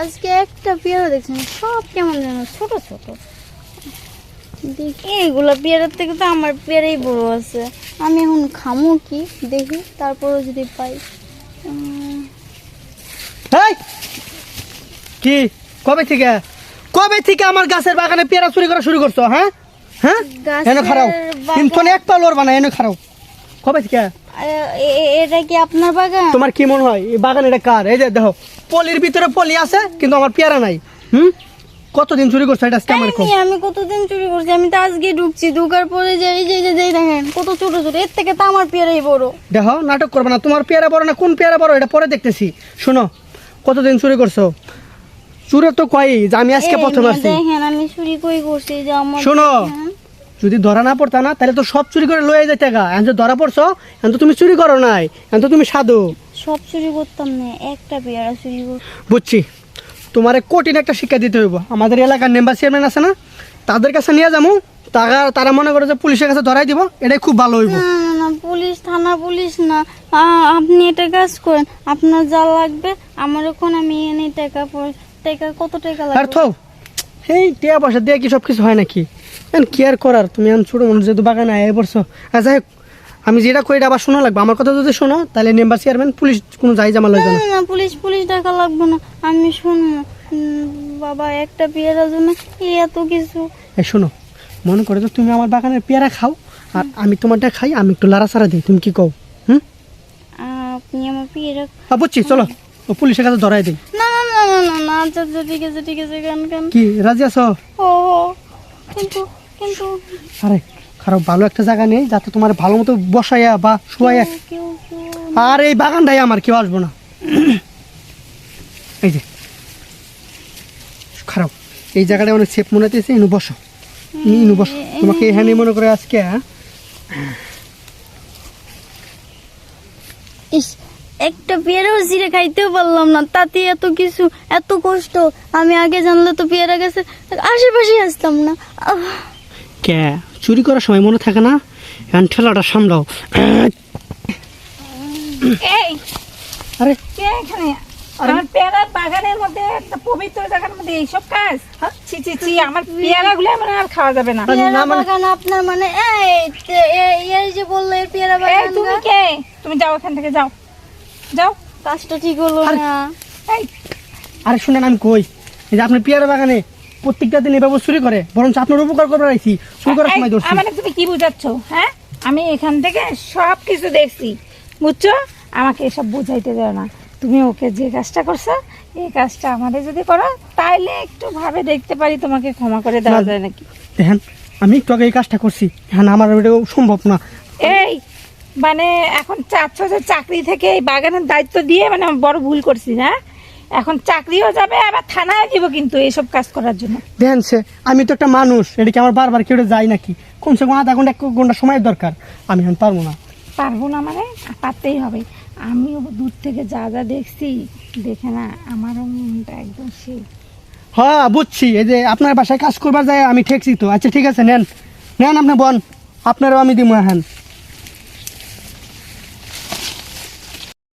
আজকে একটা পেয়ারা দেখছেন সব কেমন যেন ছোট ছোট। দেখি এগুলো পেয়ারার থেকে তো আমার পেয়ারাই বড় আছে। আমি এখন খামো কি? দেখি তারপরে যদি পাই। কি? কবে থেকে? কবে থেকে আমার গাছের বাগানে পেয়ারা চুরি করা শুরু করছ হ্যাঁ? হ্যাঁ? এনে খারাও কিন্তু এক পা লড়বা না এনে খারাও কবে থেকে? এটা কি আপনার বাগান? তোমার কি মনে হয়? এই বাগান এটা কার? এই যে দেখো পলির ভিতরে পলি আছে কিন্তু আমার পেয়ারা নাই। হুম? কতদিন চুরি করছ এটা আজকে আমার আমি কতদিন চুরি করছি? আমি তো আজকে ঢুকছি ঢুকার পরে যে এই যে এই দেখেন কত ছোট ছোট। এর থেকে তো আমার পেয়ারাই বড়। দেখো নাটক করবে না। তোমার পেয়ারা বড় না? কোন পেয়ারা বড়? এটা পরে দেখতেছি। শোনো কতদিন চুরি করছ? চুরে তো কয় যে আমি আজকে প্রথম আসছি। দেখেন আমি চুরি কই করছি? যে আমার শোনো। যদি ধরা না পড়তা না তাহলে তো সব চুরি করে লয়ে যেতে গা। এখন ধরা পড়ছো এখন তো তুমি চুরি করো নাই এখন তো তুমি সাধু। সব চুরি করতাম না একটা পেয়ারা চুরি বুঝছি। তোমার কঠিন একটা শিক্ষা দিতে হইব। আমাদের এলাকার মেম্বার চেয়ারম্যান আছে না তাদের কাছে নিয়ে যাব তারা তারা মনে করে যে পুলিশের কাছে ধরাই দিব এটাই খুব ভালো হইব। পুলিশ থানা পুলিশ না। আপনি এটা কাজ করেন। আপনার যা লাগবে আমার এখন আমি এনে টাকা টাকা কত টাকা আর লাগবে? থো এই টিয়া পয়সা দিয়ে কি সব কিছু হয় নাকি? এখন কি আর করার? তুমি এখন ছোটো মানুষ যেহেতু বাগানে আয় পড়ছো। আর যাই হোক আমি যেটা করি এটা আবার শোনা লাগবে। আমার কথা যদি শোনো তাহলে মেম্বার চেয়ারম্যান পুলিশ কোনো যাই জামা লাগবে না। পুলিশ পুলিশ টাকা লাগবে না। আমি শুনব। বাবা একটা পেয়ারার জন্য এত কিছু। এই শোনো মনে করে তো তুমি আমার বাগানের পেয়ারা খাও আর আমি তোমারটা খাই আমি একটু লাড়া সারা দিই। তুমি কি কও? হুম? আপনি আমার পেয়ারা বুঝছি চলো। ও পুলিশের কাছে ধরাই দিই। আচ্ছা আচ্ছা ঠিক আছে ঠিক আছে কেন কেন কি রাজি আছো? ও কিন্তু কিন্তু। আরে খারাপ ভালো একটা জায়গা নেই যাতে তোমার ভালো মতো বসাইয়া বা শুয়াইয়া আর এই বাগানটাই আমার কেউ আসব না। এই যে। খারাপ। এই জায়গাটা অনেক সেফ মনে হতেছে ইনু বসো। ইনু বসো। তোমাকে এখানে মনে করে আজকে হ্যাঁ? ইস একটা পেয়ারাও জিরে খাইতেও পারলাম না। তাতে এত কিছু এত কষ্ট। আমি আগে জানলে তো পেয়ারা গাছে আশেপাশে আসতাম না। কে? চুরি করার সময় মনে থাকে না? এখন ঠেলাটা সামলাও। এই আরে। কে এখানে? আমার পেয়ারার বাগানের মধ্যে একটা পবিত্র জায়গার মধ্যে এইসব কাজ? হ্যাঁ? ছি ছি ছি আমার পেয়ারা গুলো আমার আর খাওয়া যাবে না। পেয়ারা মানে- বাগান আপনার মানে এই এই এই যে বললে পেয়ারা বাগান তুমি কে? তুমি যাও এখান থেকে যাও। যাও। কাজটা ঠিক হলো না। আরে শুনেন আমি কই? এই যে আপনার পেয়ারা বাগানে প্রত্যেকটা দিন এভাবে চুরি করে বরঞ্চ আপনার উপকার করবার আইছি চুরি করার সময় ধরছি। আমারে তুমি কি বুঝাচ্ছ হ্যাঁ? আমি এখান থেকে সব কিছু দেখছি বুঝছ? আমাকে এসব বুঝাইতে দেও না। তুমি ওকে যে কাজটা করছ এই কাজটা আমাদের যদি করো তাইলে একটু ভাবে দেখতে পারি তোমাকে ক্ষমা করে দেওয়া যায় নাকি? দেখেন আমি একটু আগে এই কাজটা করছি। হ্যাঁ আমার এটা সম্ভব না। এই মানে এখন চাচ্ছ যে চাকরি থেকে এই বাগানের দায়িত্ব দিয়ে মানে আমি বড় ভুল করছি না? এখন চাকরিও যাবে আবার থানায় দিব কিন্তু এইসব কাজ করার জন্য। দেখেন সে আমি তো একটা মানুষ এটা কি আমার বারবার কেউ যাই নাকি? কমসে কম আধা ঘণ্টা এক ঘণ্টা সময়ের দরকার আমি এখন পারব না। পারব না মানে পারতেই হবে। আমিও দূর থেকে যা যা দেখছি দেখে না আমারও মনটা একদম সেই। হ্যাঁ বুঝছি এই যে আপনার বাসায় কাজ করবার যায় আমি ঠেকছি তো। আচ্ছা ঠিক আছে নেন। নেন আপনি বন আপনারও আমি দিব হ্যাঁ